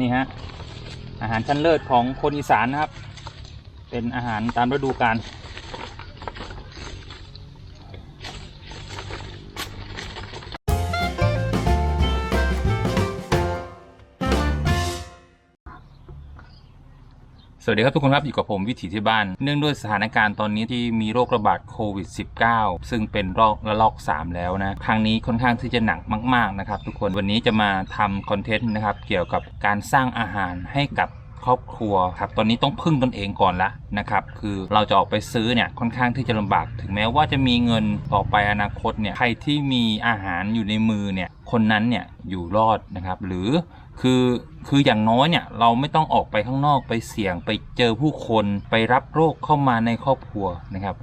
นี่ฮะอาหารชั้นเลิศของคนอีสานนะครับ เป็นอาหารตามฤดูกาล สวัสดีครับทุกคนครับอยู่กับผมวิถีที่บ้าน เนื่องด้วยสถานการณ์ตอนนี้ที่มีโรคระบาดโควิด -19 ซึ่งเป็นรอกระลอก 3 แล้วนะครั้งนี้ค่อนข้างที่จะหนักมาก ๆนะครับ ทุกคนวันนี้จะมาทำคอนเทนต์นะครับเกี่ยวกับการสร้างอาหารให้กับ ครอบครัวครับตอนนี้ต้องพึ่งตนเองก่อนละนะครับคือเราจะออกไปซื้อเนี่ยค่อนข้างที่จะลำบาก ถึงแม้ว่าจะมีเงินต่อไปอนาคตเนี่ยใครที่มีอาหารอยู่ในมือเนี่ยคนนั้นเนี่ยอยู่รอดนะครับหรือคือคืออย่างน้อยเนี่ยเราไม่ต้องออกไปข้างนอกไปเสี่ยงไปเจอผู้คนไปรับโรคเข้ามาในครอบครัวนะครับ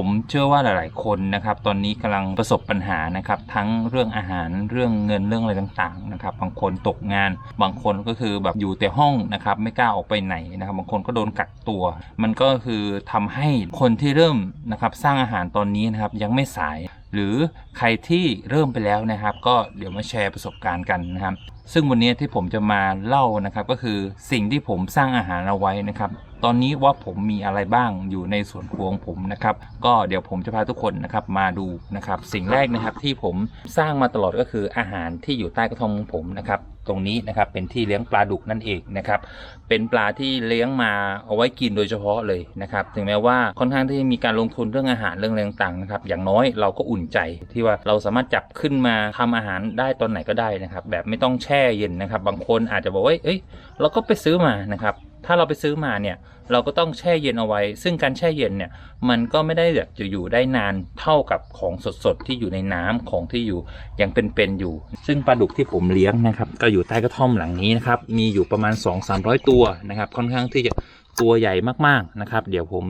ผมเชื่อว่าหลาย ๆ คนนะครับ ตอนนี้กำลังประสบปัญหานะครับ ทั้งเรื่องอาหารเรื่องเงินเรื่องอะไรต่าง ๆ นะครับ บางคนตกงาน บางคนก็คือแบบอยู่แต่ห้องนะครับ ไม่กล้าออกไปไหนนะครับ บางคนก็โดนกักตัว มันก็คือทำให้คนที่เริ่มนะครับสร้างอาหารตอนนี้นะครับยังไม่สายหรือใครที่เริ่มไปแล้วนะครับ ก็เดี๋ยวมาแชร์ประสบการณ์กันนะครับ ซึ่งวันนี้ที่ผมจะมาเล่านะครับ ก็คือสิ่งที่ผมสร้างอาหารเอาไว้นะครับ ตอนนี้ว่าผมมีอะไรบ้างอยู่ในสวนครัวของผมนะครับ ก็เดี๋ยวผมจะพาทุกคนนะครับมาดูนะครับ สิ่งแรกนะครับที่ผมสร้างมาตลอดก็คืออาหารที่อยู่ใต้กระทงของผมนะครับ ตรงนี้นะครับ เป็นที่เลี้ยงปลาดุกนั่นเองนะครับ เป็นปลาที่เลี้ยงมาเอาไว้กินโดยเฉพาะเลยนะครับ ถึงแม้ว่าค่อนข้างที่มีการลงทุนเรื่องอาหารเรื่องอะไรต่างๆนะครับ อย่างน้อยเราก็อุ่นใจที่ว่าเราสามารถจับขึ้นมาทำอาหารได้ตอนไหนก็ได้นะครับ แบบไม่ต้องแช่เย็นนะครับ บางคนอาจจะบอกว่าเอ้ยเราก็ไปซื้อมานะครับ ถ้าเราไปซื้อมาเนี่ยเราก็ต้องแช่เย็นเอาไว้ ซึ่งการแช่เย็นเนี่ยมันก็ไม่ได้แบบจะอยู่ได้นานเท่ากับของสดๆที่อยู่ในน้ำของที่อยู่ยังเป็นๆอยู่ ซึ่งปลาดุกที่ผมเลี้ยงนะครับก็อยู่ใต้กระท่อมหลังนี้นะครับมีอยู่ประมาณ 2-300 ตัวนะครับค่อนข้างที่จะตัวใหญ่มากๆนะครับ เดี๋ยวผม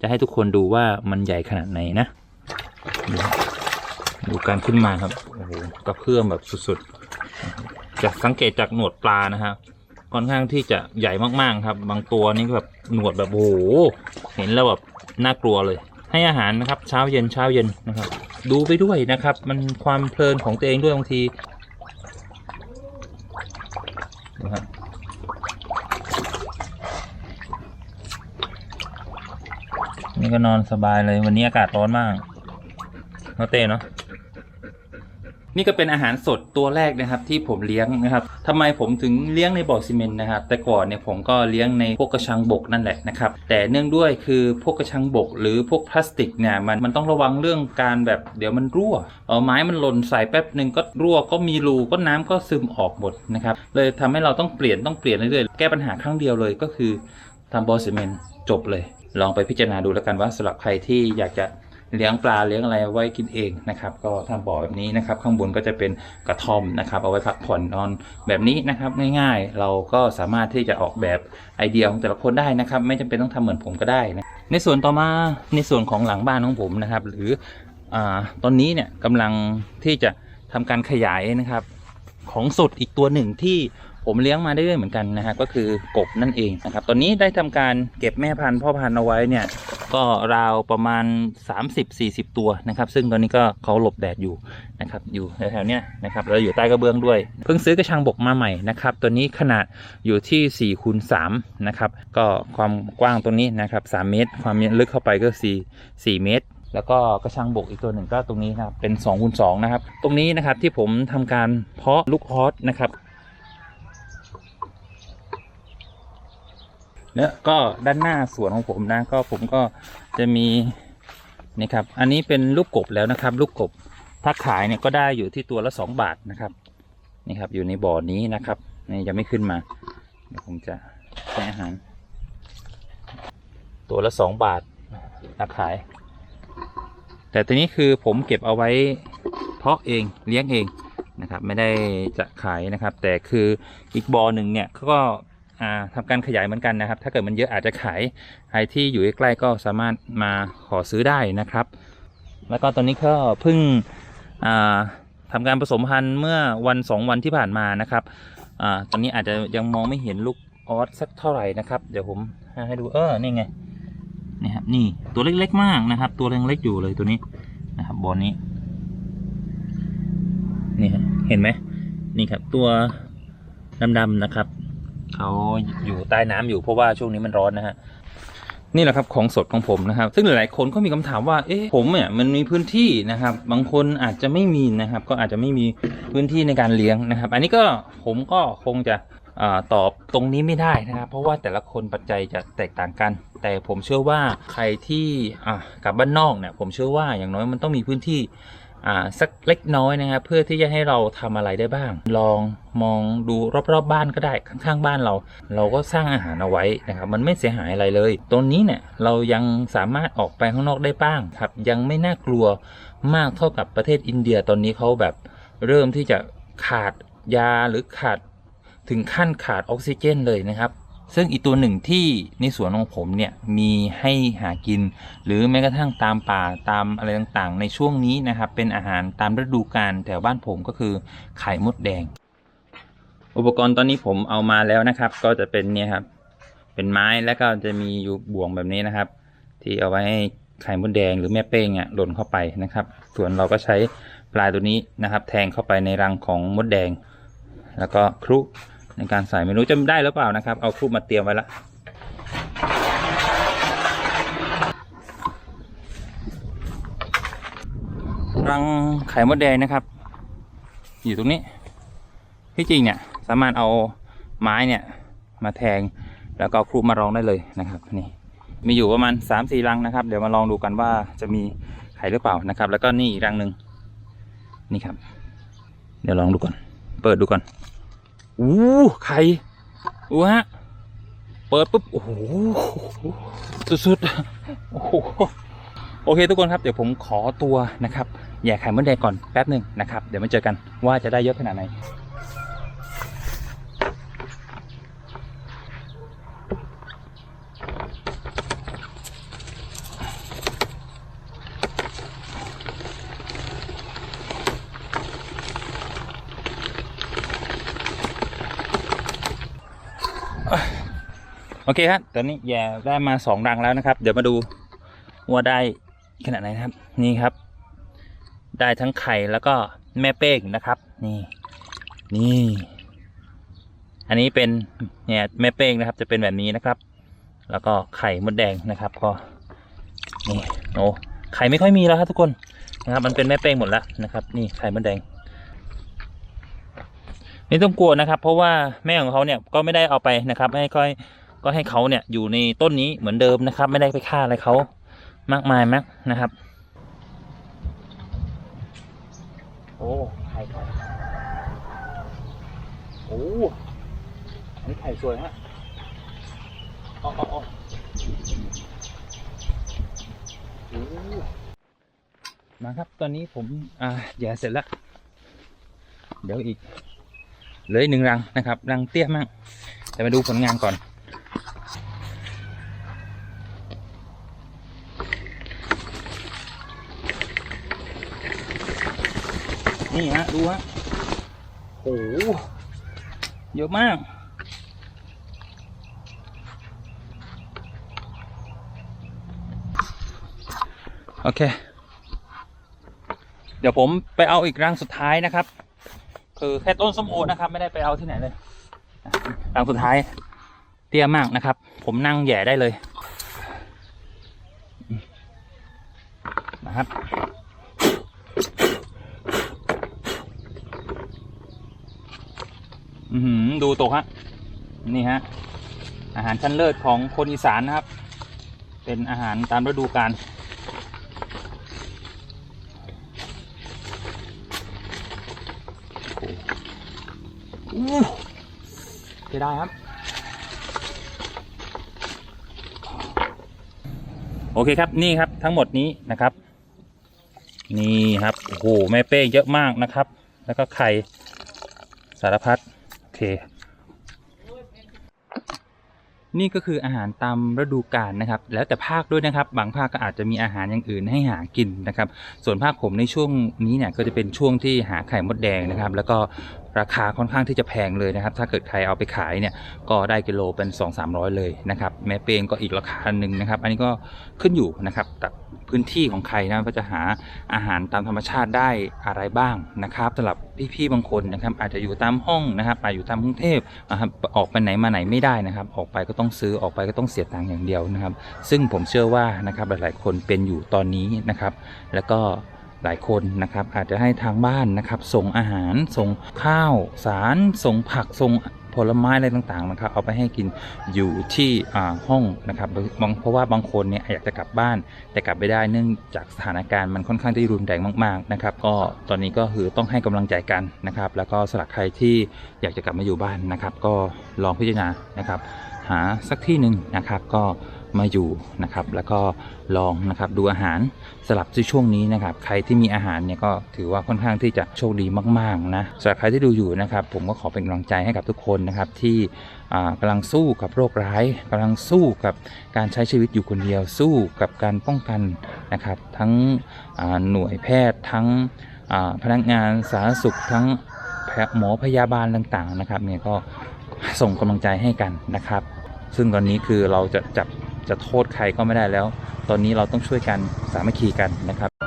จะให้ทุกคนดูว่ามันใหญ่ขนาดไหนนะ ดูดูการขึ้นมาครับโอ้โหกระเพื่อมแบบสุดๆจะสังเกตจากหนวดปลานะครับ ค่อนข้างที่จะใหญ่มากๆครับ บางตัวนี่แบบหนวดแบบโอ้โหเห็นแล้วแบบน่ากลัวเลย ให้อาหารนะครับเช้าเย็นเช้าเย็นนะครับ ดูไปด้วยนะครับ มันความเพลินของตัวเองด้วยบางทีนะครับนี่ก็นอนสบายเลยวันนี้อากาศร้อนมากเนาะเต้เนาะ นี่ก็เป็นอาหารสดตัวแรกนะครับที่ผมเลี้ยงนะครับทำไมผมถึงเลี้ยงในบ่อซีเมนต์นะครับ แต่ก่อนเนี่ยผมก็เลี้ยงในพวกกระชังบกนั่นแหละนะครับ แต่เนื่องด้วยคือพวกกระชังบก หรือพวกพลาสติกเนี่ยมันมันต้องระวังเรื่องการแบบเดี๋ยวมันรั่วเออไม้มันหล่นใส่แป๊บหนึ่งก็รั่วก็มีรูก็น้ำก็ซึมออกหมดนะครับ เลยทำให้เราต้องเปลี่ยนต้องเปลี่ยนเรื่อยๆแก้ปัญหาครั้งเดียวเลยก็คือทำบ่อซีเมนต์จบเลย ลองไปพิจารณาดูแล้วกันว่าสำหรับใครที่อยากจะ เลี้ยงปลาเลี้ยงอะไรไว้กินเองนะครับ ก็ทำบ่อแบบนี้นะครับ ข้างบนก็จะเป็นกระท่อมนะครับ เอาไว้พักผ่อนนอนแบบนี้นะครับ ง่ายๆ เราก็สามารถที่จะออกแบบไอเดียของแต่ละคนได้นะครับ ไม่จำเป็นต้องทำเหมือนผมก็ได้นะในส่วนต่อมาในส่วนของหลังบ้านของผมนะครับ หรืออตอนนี้เนี่ยกำลังที่จะทำการขยายนะครับ ของสดอีกตัวหนึ่งที่ผมเลี้ยงมาได้ด้วยเหมือนกันนะฮะก็คือกบนั่นเองนะครับ ตอนนี้ได้ทำการเก็บแม่พันธุ์พ่อพันธุ์เอาไว้เนี่ย ก็ราวประมาณ 30-40 ตัวนะครับ ซึ่งตอนนี้ก็เขาหลบแดดอยู่นะครับอยู่แถวๆเนี้ยนะครับแล้วอยู่ใต้กระเบื้องด้วย เพิ่งซื้อกระชังบกมาใหม่นะครับตัวนี้ขนาดอยู่ที่4คูณ3นะครับก็ความกว้างตัวนี้นะครับ3เมตร ความลึกเข้าไปก็4 4เมตรแล้วก็กระชังบกอีกตัวหนึ่งก็ตรงนี้นะครับเป็น2คูณ2นะครับ ตรงนี้นะครับที่ผมทำการเพาะลูกออสนะครับ แล้วก็ด้านหน้าสวนของผมนะก็ผมก็จะมีนี่ครับ อันนี้เป็นลูกกบแล้วนะครับ ลูกกบถ้าขายเนี่ยก็ได้อยู่ที่ตัวละสองบาทนะครับนี่ครับอยู่ในบ่อนี้นะครับนี่ยังไม่ขึ้นมาเดี๋ยวผมจะให้อาหาร ตัวละสองบาทราขาย แต่ตัวนี้คือผมเก็บเอาไว้เพาะเองเลี้ยงเองนะครับ ไม่ได้จะขายนะครับ แต่คืออีกบ่อหนึ่งเนี่ยเขาก็ อ่าทำการขยายเหมือนกันนะครับ ถ้าเกิดมันเยอะอาจจะขายใครที่อยู่ใกล้ๆก็สามารถมาขอซื้อได้นะครับ แล้วก็ตอนนี้ก็เพิ่งอ่าทำการผสมพันธุ์เมื่อวันสองวันที่ผ่านมานะครับอตอนนี้อาจจะยังมองไม่เห็นลูกออสสักเท่าไหร่นะครับ เดี๋ยวผมให้ดูเออนี่ไงนี่ครับนี่ตัวเล็กๆมากนะครับ ตัวยังเล็กอยู่เลยตัวนี้นะครับบอลนี้นี่เห็นไหมนี่ครับตัวดำๆนะครับ เขาอยู่ใต้น้ำอยู่เพราะว่าช่วงนี้มันร้อนนะฮะนี่แหละครับของสดของผมนะครับ ซึ่งหลายๆคนก็มีคำถามว่าเอ๊ะผมเนี่ยมันมีพื้นที่นะครับ บางคนอาจจะไม่มีนะครับ ก็อาจจะไม่มีพื้นที่ในการเลี้ยงนะครับ อันนี้ก็ผมก็คงจะอตอบตรงนี้ไม่ได้นะครับเพราะว่าแต่ละคนปัจจัยจะแตกต่างกัน แต่ผมเชื่อว่าใครที่กลับบ้านนอกเนี่ยผมเชื่อว่าอย่างน้อยมันต้องมีพื้นที่ สักเล็กน้อยนะครับเพื่อที่จะให้เราทำอะไรได้บ้าง ลองมองดูรอบๆบ้านก็ได้ข้างๆบ้านเรา เราก็สร้างอาหารเอาไว้นะครับ มันไม่เสียหายอะไรเลยตรงนี้เนี่ยเรายังสามารถออกไปข้างนอกได้บ้างครับ ยังไม่น่ากลัวมากเท่ากับประเทศอินเดียตอนนี้เขาแบบเริ่มที่จะขาดยาหรือขาดถึงขั้นขาดออกซิเจนเลยนะครับ ซึ่งอีกตัวหนึ่งที่ในสวนของผมเนี่ยมีให้หากิน หรือแม้กระทั่งตามป่าตามอะไรต่างๆ ในช่วงนี้นะครับเป็นอาหารตามฤดูกาลแถวบ้านผมก็คือไข่มดแดง อุปกรณ์ตอนนี้ผมเอามาแล้วนะครับ ก็จะเป็นเนี่ยครับเป็นไม้แล้วก็จะมีอยู่บ่วงแบบนี้นะครับ ที่เอาไว้ให้ไข่มดแดงหรือแม่เป้งอะหล่นเข้าไปนะครับ ส่วนเราก็ใช้ปลายตัวนี้นะครับ แทงเข้าไปในรังของมดแดง แล้วก็ครุ ในการใส่ไม่รู้จะได้หรือเปล่านะครับ เอาครุมาเตรียมไว้ละรังไข่มดแดงนะครับ อยู่ตรงนี้ที่จริงเนี่ยสามารถเอาไม้เนี่ยมาแทงแล้วก็ครูมารองได้เลยนะครับนี่มีอยู่ประมาณสามสี่รังนะครับ เดี๋ยวมาลองดูกันว่าจะมีไข่หรือเปล่านะครับ แล้วก็นี่อีกรังหนึ่งนี่ครับ เดี๋ยวลองดูก่อน เปิดดูก่อน อู้ไข่อู้ฮะ เปิดปุ๊บ โอ้โห สุดๆ โอ้โห โอเคทุกคนครับ เดี๋ยวผมขอตัวนะครับ แย่ไข่มดแดงก่อนแป๊บหนึ่งนะครับ เดี๋ยวมาเจอกันว่าจะได้เยอะขนาดไหน โอเคครับ ตอนนี้แย่ได้มาสองรังแล้วนะครับ เดี๋ยวมาดูว่าได้ขนาดไหนนะครับ นี่ครับ ได้ทั้งไข่แล้วก็แม่เป้งนะครับ นี่ นี่ อันนี้เป็นเนี่ยแม่เป้งนะครับ จะเป็นแบบนี้นะครับ แล้วก็ไข่มดแดงนะครับ ก็ นี่โอ้ไข่ไม่ค่อยมีแล้วครับทุกคนนะครับ มันเป็นแม่เป้งหมดแล้วนะครับ นี่ไข่มดแดงไม่ต้องกลัวนะครับ เพราะว่าแม่ของเขาเนี่ยก็ไม่ได้เอาไปนะครับให้ค่อย ก็ให้เขาเนี่ยอยู่ในต้นนี้เหมือนเดิมนะครับ ไม่ได้ไปฆ่าอะไรเขามากมายมากนะครับ โอ้ไข่ไข่โอ้อันนี้ไข่สวยฮะอ๋ออ๋ออ๋อโอ้มาครับ ตอนนี้ผมอ่าแย่เสร็จแล้ว เดี๋ยวอีก เหลืออีกหนึ่งรังนะครับ รังเตี้ยมาก แต่มาดูผลงานก่อน นี่ฮะดูฮะโอ้โหเยอะมาก โอเค เดี๋ยวผมไปเอาอีกรังสุดท้ายนะครับ คือแค่ต้นส้มโอนะครับ ไม่ได้ไปเอาที่ไหนเลยรังสุดท้าย เตี้ยมากนะครับ ผมนั่งแย่ได้เลยนะครับ อือหือ ดูตกฮะนี่ฮะอาหารชั้นเลิศของคนอีสานนะครับ เป็นอาหารตามฤดูกาลอู้เสียดายครับ โอเคครับนี่ครับทั้งหมดนี้นะครับ นี่ครับโอ้โหแม่เป้เยอะมากนะครับ แล้วก็ไข่สารพัด เค นี่ก็คืออาหารตามฤดูกาลนะครับ แล้วแต่ภาคด้วยนะครับ บางภาคก็อาจจะมีอาหารอย่างอื่นให้หากินนะครับ ส่วนภาคผมในช่วงนี้เนี่ยก็จะเป็นช่วงที่หาไข่มดแดงนะครับ แล้วก็ราคาค่อนข้างที่จะแพงเลยนะครับ ถ้าเกิดใครเอาไปขายเนี่ยก็ได้กิโลเป็น 2 3 0 0 เลยนะครับ แม่เปงก็อีกราคาหนึ่งนะครับ อันนี้ก็ขึ้นอยู่นะครับ พื้นที่ของใครนะว่าจะหาอาหารตามธรรมชาติได้อะไรบ้างนะครับสำหรับพี่ๆบางคนนะครับ อาจจะอยู่ตามห้องนะครับอาจอยู่ตามกรุงเทพนะครับออกไปไหนมาไหนไม่ได้นะครับ ออกไปก็ต้องซื้อออกไปก็ต้องเสียตังค์อย่างเดียวนะครับ ซึ่งผมเชื่อว่านะครับหลายๆคนเป็นอยู่ตอนนี้นะครับ แล้วก็หลายคนนะครับอาจจะให้ทางบ้านนะครับ ส่งอาหารส่งข้าวสารส่งผักส่ง ผลไม้อะไรต่างๆนะครับเอาไปให้กินอยู่ที่ห้องนะครับบางเพราะว่าบางคนเนี่ยอยากจะกลับบ้าน แต่กลับไม่ได้เนื่องจากสถานการณ์มันค่อนข้างที่รุนแรงมากๆนะครับก็ตอนนี้ก็คือต้องให้กำลังใจกันนะครับแล้วก็สำหรับใครที่อยากจะกลับมาอยู่บ้านนะครับ ก็ลองพิจารณานะครับหาสักที่หนึ่งนะครับก็ มาอยู่นะครับ แล้วก็ลองนะครับดูอาหารสลับที่ช่วงนี้นะครับ ใครที่มีอาหารเนี่ยก็ถือว่าค่อนข้างที่จะโชคดีมากๆนะสำหรับใครที่ดูอยู่นะครับ ผมก็ขอเป็นกำลังใจให้กับทุกคนนะครับที่อ่ากำลังสู้กับโรคร้ายกำลังสู้กับการใช้ชีวิตอยู่คนเดียวสู้กับการป้องกันนะครับ ทั้งหน่วยแพทย์ทั้งพนักงานสาธารณสุขทั้งหมอพยาบาลต่างๆนะครับเนี่ยก็ส่งกำลังใจให้กันนะครับ ซึ่งตอนนี้คือเราจะจับ จะโทษใครก็ไม่ได้แล้ว ตอนนี้เราต้องช่วยกันสามัคคีกันนะครับ